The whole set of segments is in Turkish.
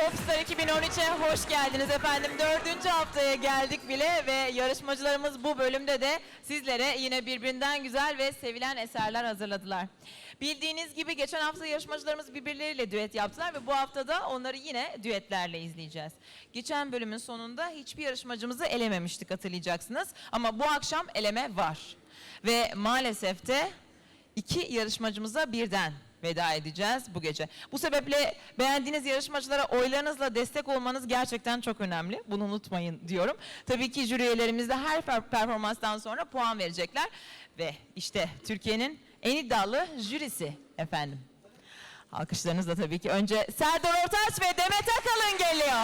Popstar 2013'e hoş geldiniz efendim. Dördüncü haftaya geldik bile ve yarışmacılarımız bu bölümde de sizlere yine birbirinden güzel ve sevilen eserler hazırladılar. Bildiğiniz gibi geçen hafta yarışmacılarımız birbirleriyle düet yaptılar ve bu haftada onları yine düetlerle izleyeceğiz. Geçen bölümün sonunda hiçbir yarışmacımızı elememiştik hatırlayacaksınız. Ama bu akşam eleme var. Ve maalesef de iki yarışmacımıza birden veda edeceğiz bu gece. Bu sebeple beğendiğiniz yarışmacılara oylarınızla destek olmanız gerçekten çok önemli. Bunu unutmayın diyorum. Tabii ki jüri üyelerimiz de her per- performanstan sonra puan verecekler. Ve işte Türkiye'nin en iddialı jürisi efendim. Alkışlarınızla tabii ki önce Serdar Ortaç ve Demet Akalın geliyor.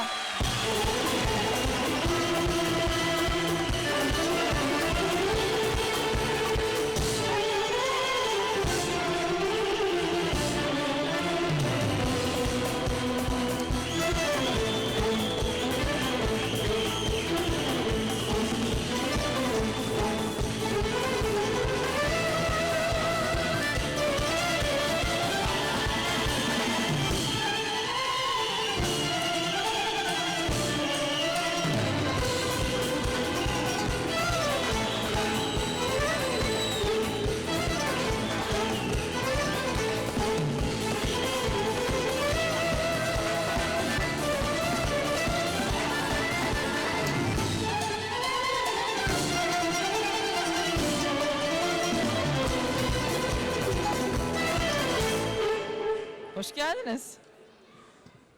Hoş geldiniz.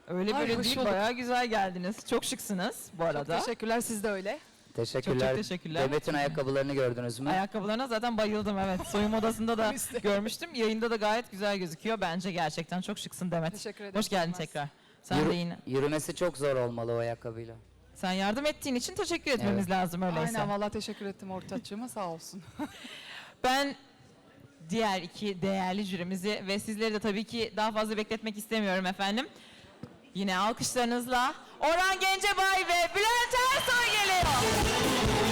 Öyle Ay, böyle hoş değil, bulduk. bayağı güzel geldiniz. Çok şıksınız bu arada. Teşekkürler siz de öyle. Teşekkürler. Çok çok teşekkürler. Demet'in ayakkabılarını gördünüz mü? Ayakkabılarına zaten bayıldım evet. Soyunma odasında da Biz de. görmüştüm. Yayında da gayet güzel gözüküyor. Bence gerçekten çok şıksın Demet. Teşekkür ederim. Hoş geldin Yılmaz. tekrar. Sen Yürü- de yine. Yürümesi çok zor olmalı o ayakkabıyla. Sen yardım ettiğin için teşekkür etmemiz Evet. lazım öyleyse. Aynen valla teşekkür ettim ortaççığıma sağ olsun. Ben diğer iki değerli jürimizi ve sizleri de tabii ki daha fazla bekletmek istemiyorum efendim. Yine alkışlarınızla Orhan Gencebay ve Bülent Ersoy geliyor.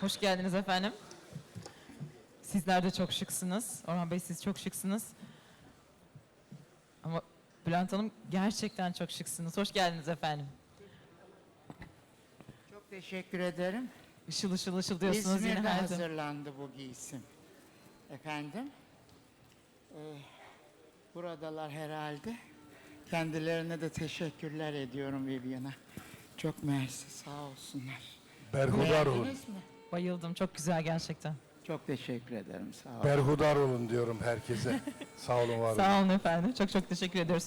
Hoş geldiniz efendim. Sizler de çok şıksınız. Orhan Bey siz çok şıksınız. Ama Bülent Hanım gerçekten çok şıksınız. Hoş geldiniz efendim. Çok teşekkür ederim. Işıl ışıl ışıl diyorsunuz yine İzmir'de her zaman. hazırlandı bu giysim. Efendim? Ee, buradalar herhalde. Kendilerine de teşekkürler ediyorum Vivian'a. Çok mersi sağ olsunlar. Berhudar olun. Beğendiniz mi? Bayıldım. Çok güzel gerçekten. Çok teşekkür ederim sağ olun. Berhudar olun diyorum herkese. Sağ olun var olun. Sağ olun efendim. Çok çok teşekkür ediyoruz.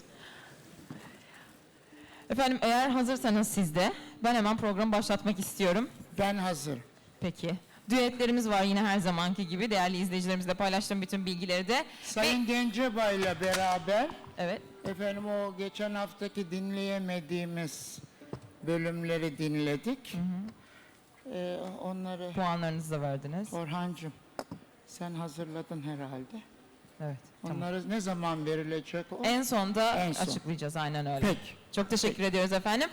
Efendim eğer hazırsanız siz de ben hemen programı başlatmak istiyorum. Ben hazır. Peki. Düetlerimiz var yine her zamanki gibi. Değerli izleyicilerimizle paylaştığım bütün bilgileri de. Sayın Gencebay'la beraber Evet. efendim o geçen haftaki dinleyemediğimiz bölümleri dinledik. Ee, onları Puanlarınızı da verdiniz. Orhancığım sen hazırladın herhalde. Evet. Tamam. Onları ne zaman verilecek o? En sonda En son. açıklayacağız aynen öyle. Peki. Çok teşekkür ediyoruz efendim.